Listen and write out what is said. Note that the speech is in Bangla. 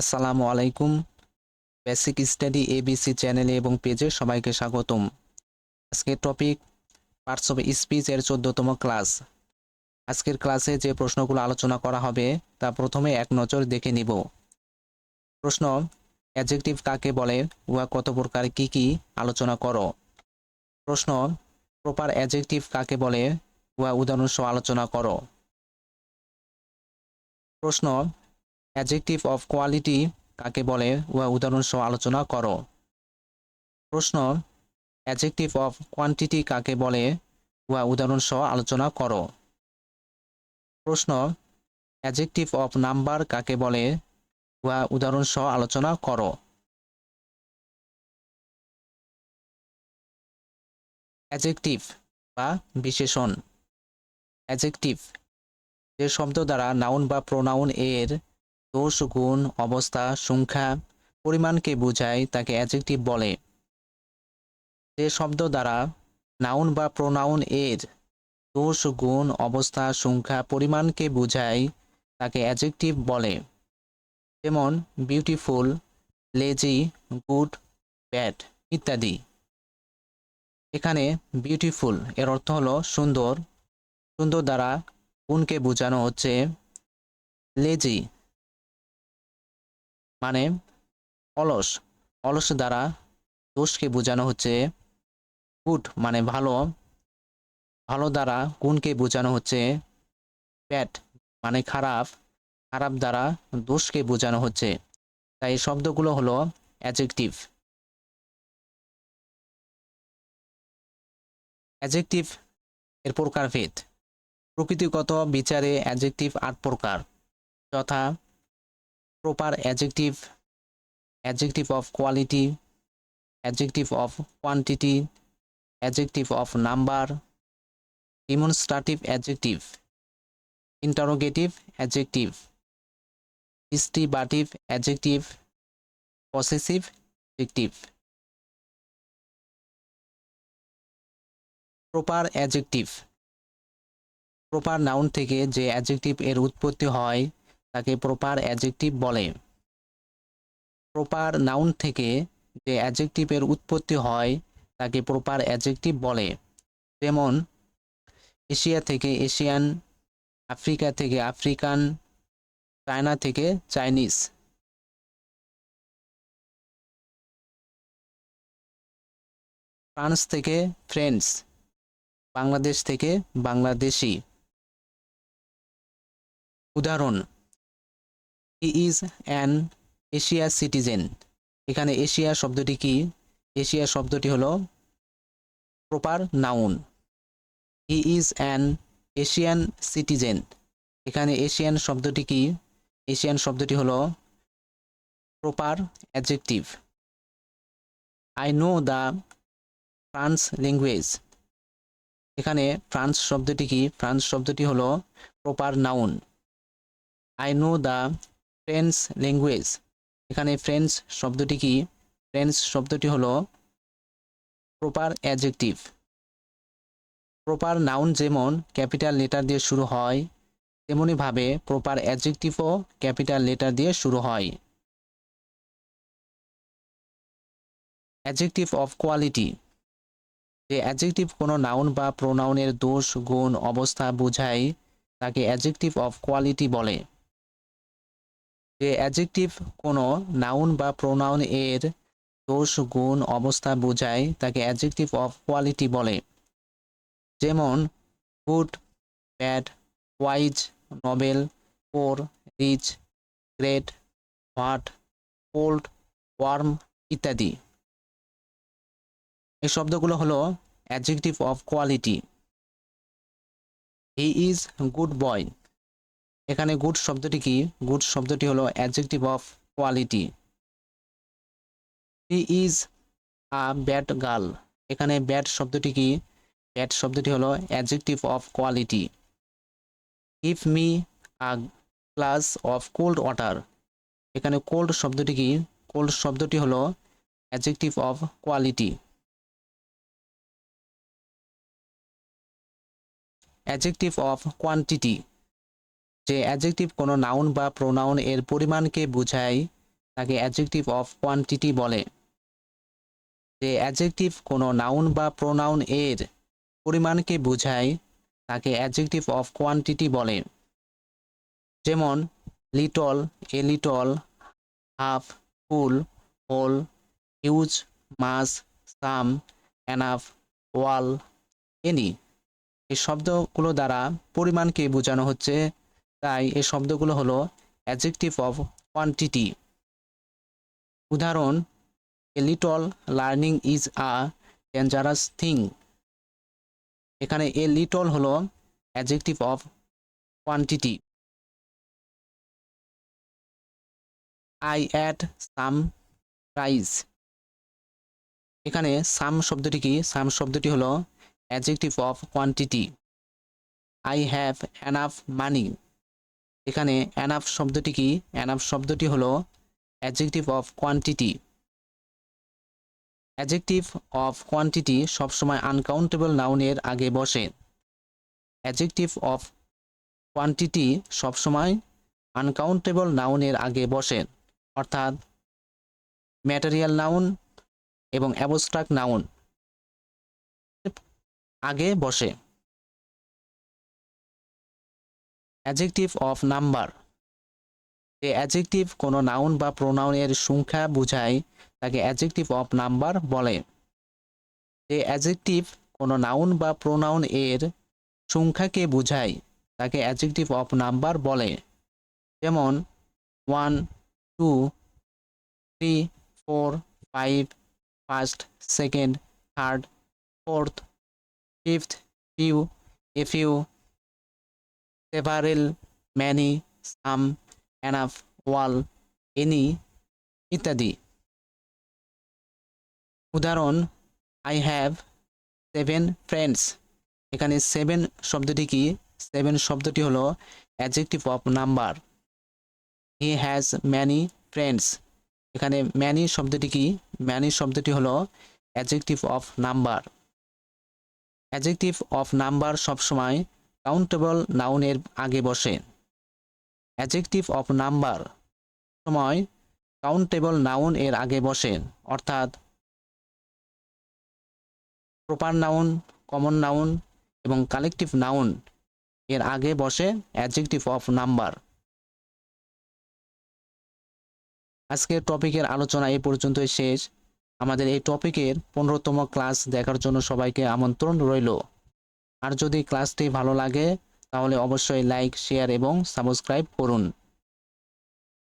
আসসালামু আলাইকুম। বেসিক স্টাডি এবিসি চ্যানেলে এবং পেজে সবাইকে স্বাগতম। আজকের টপিক পার্টস অফ স্পিচ এর চোদ্দতম ক্লাস আজকের ক্লাসে যে প্রশ্নগুলো আলোচনা করা হবে, তা প্রথমে এক নজর দেখে নিব। প্রশ্ন অ্যাডজেক্টিভ কাকে বলে উহা কত প্রকার কি কি আলোচনা করো? প্রশ্ন প্রপার অ্যাডজেক্টিভ কাকে বলে উহা উদাহরণ সহ আলোচনা করো? প্রশ্ন অ্যাডজেক্টিভ অফ কোয়ালিটি কাকে বলে? উহা উদাহরণ সহ আলোচনা করো। প্রশ্ন অ্যাডজেক্টিভ অফ কোয়ান্টিটি কাকে বলে? উহা উদাহরণ সহ আলোচনা করো। প্রশ্ন অ্যাডজেক্টিভ অফ নাম্বার কাকে বলে? উহা উদাহরণ সহ আলোচনা করো। অ্যাডজেক্টিভ বা বিশেষণ। অ্যাডজেক্টিভ যে শব্দ দ্বারা নাউন বা প্রোনাউন এর দোষ গুণ অবস্থা, সংখ্যা, পরিমাণকে বোঝায়, তাকে অ্যাডজেক্টিভ বলে। যে শব্দ দ্বারা নাউন বা প্রোনাউন এর দোষ গুণ অবস্থা, সংখ্যা, পরিমাণকে বোঝায়, তাকে অ্যাডজেক্টিভ বলে। যেমন বিউটিফুল লেজি গুড ব্যাড ইত্যাদি। এখানে বিউটিফুল এর অর্থ হলো সুন্দর। সুন্দর দ্বারা গুণকে বোঝানো হচ্ছে লেজি মানে অলস। অলস দ্বারা দোষকে বোঝানো হচ্ছে গুড মানে ভালো। ভালো দ্বারা গুণকে বোঝানো হচ্ছে ব্যাড মানে খারাপ। খারাপ দ্বারা দোষকে বোঝানো হচ্ছে। তাই শব্দগুলো হলো অ্যাডজেক্টিভ অ্যাডজেক্টিভ এর প্রকারভেদ। প্রকৃতিগত বিচারে অ্যাডজেক্টিভ আট প্রকার। যথা proper adjective adjective of quality adjective of quantity adjective of number demonstrative adjective interrogative adjective distributive adjective possessive adjective proper adjective proper noun থেকে যে অ্যাডজেক্টিভ এর উৎপত্তি হয় তাকে প্রপার অ্যাডজেক্টিভ বলে। প্রপার নাউন থেকে যে অ্যাডজেক্টিভের উৎপত্তি হয়, তাকে প্রপার অ্যাডজেক্টিভ বলে। যেমন, এশিয়া থেকে এশিয়ান, আফ্রিকা থেকে আফ্রিকান, চায়না থেকে চাইনিজ। ফ্রান্স থেকে ফ্রেন্ডস বাংলাদেশ থেকে বাংলাদেশি। উদাহরণ he is an Asia citizen এখানে এশিয়া শব্দটি কি? এশিয়া শব্দটি হলো proper noun he is an Asian citizen এখানে এশিয়ান শব্দটি কি? এশিয়ান শব্দটি হলো proper adjective I know the France language এখানে ফ্রান্স শব্দটি কি? ফ্রান্স শব্দটি হলো proper noun I know the French language এখানে ফ্রেঞ্চ শব্দটি কি? ফ্রেঞ্চ শব্দটি হলো প্রপার অ্যাডজেক্টিভ প্রপার নাউন যেমন ক্যাপিটাল লেটার দিয়ে শুরু হয়, তেমনিভাবে প্রপার অ্যাডজেক্টিভও ক্যাপিটাল লেটার দিয়ে শুরু হয়। অ্যাডজেক্টিভ অফ কোয়ালিটি যে অ্যাডজেক্টিভ কোনো নাউন বা প্রোনাউনের দোষ, গুণ, অবস্থা বোঝায়, তাকে অ্যাডজেক্টিভ অফ কোয়ালিটি বলে। যে অ্যাডজেক্টিভ কোনো নাউন বা প্রোনাউন এর দোষ গুণ, অবস্থা বোঝায়, তাকে অ্যাডজেক্টিভ অফ কোয়ালিটি বলে। যেমন good bad wise noble poor rich great hot cold warm ইত্যাদি। এই শব্দগুলো হলো adjective of quality he is good boy এখানে গুড শব্দটি কি? গুড শব্দটি হলো adjective of quality he is a bad girl এখানে ব্যাড শব্দটি কি? ব্যাড শব্দটি হলো adjective of quality give me a glass of cold water এখানে কোল্ড শব্দটি কি? কোল্ড শব্দটি হলো adjective of quality adjective of quantity যে অ্যাডজেক্টিভ কোনো নাউন বা প্রোনাউন এর পরিমাণকে বোঝায়, তাকে অ্যাডজেক্টিভ অফ কোয়ান্টিটি বলে। যে অ্যাডজেক্টিভ কোনো নাউন বা প্রোনাউন এর পরিমাণকে বোঝায়, তাকে অ্যাডজেক্টিভ অফ কোয়ান্টিটি বলে। যেমন little a little half full whole huge mass some enough all any এই শব্দগুলো দ্বারা পরিমাণকে বোঝানো হচ্ছে তাই এই শব্দগুলো হলো অ্যাডজেক্টিভ অফ কোয়ান্টিটি উদাহরণ a little learning is a dangerous thing এখানে এ লিটল হলো adjective of quantity I add some prize এখানে সাম শব্দটি কি? সাম শব্দটি হলো adjective of quantity I have enough money এখানে অ্যানাফ শব্দটি কি? অ্যানাফ শব্দটি হলো adjective of quantity adjective of quantity সবসময় আনকাউন্টেবল নাউনের আগে বসে। অ্যাডজেক্টিভ অফ কোয়ান্টিটি সবসময় আনকাউন্টেবল নাউনের আগে বসে। অর্থাৎ ম্যাটেরিয়াল নাউন এবং অ্যাবস্ট্রাক্ট নাউন আগে বসে। অ্যাডজেক্টিভ অফ নাম্বার যে অ্যাডজেক্টিভ কোনো নাউন বা প্রোনাউনের সংখ্যা বোঝায়, তাকে অ্যাডজেক্টিভ অফ নাম্বার বলে। যে অ্যাডজেক্টিভ কোনো নাউন বা প্রোনাউন এর সংখ্যাকে বোঝায়, তাকে অ্যাডজেক্টিভ অফ নাম্বার বলে। যেমন one two three four five first second third fourth fifth few a few several many some enough all any ইত্যাদি। উদাহরণ আই হ্যাভ সেভেন ফ্রেন্ডস এখানে সেভেন শব্দটি কি? সেভেন শব্দটি হলো adjective of number he has many friends এখানে ম্যানি শব্দটি কি? ম্যানি শব্দটি হলো adjective of number adjective of number সবসময় কাউন্টেবল নাউনের আগে বসে। অ্যাডজেক্টিভ অফ নাম্বার সময় কাউন্টেবল নাউন এর আগে বসে, অর্থাৎ প্রপার নাউন কমন নাউন এবং কালেকটিভ নাউন এর আগে বসে অ্যাডজেক্টিভ অফ নাম্বার আজকের টপিকের আলোচনা এই পর্যন্তই শেষ। আমাদের এই টপিকের পনেরোতম ক্লাস দেখার জন্য সবাইকে আমন্ত্রণ রইল। আর যদি ক্লাসটি ভালো লাগে তাহলে অবশ্যই লাইক শেয়ার এবং সাবস্ক্রাইব করুন।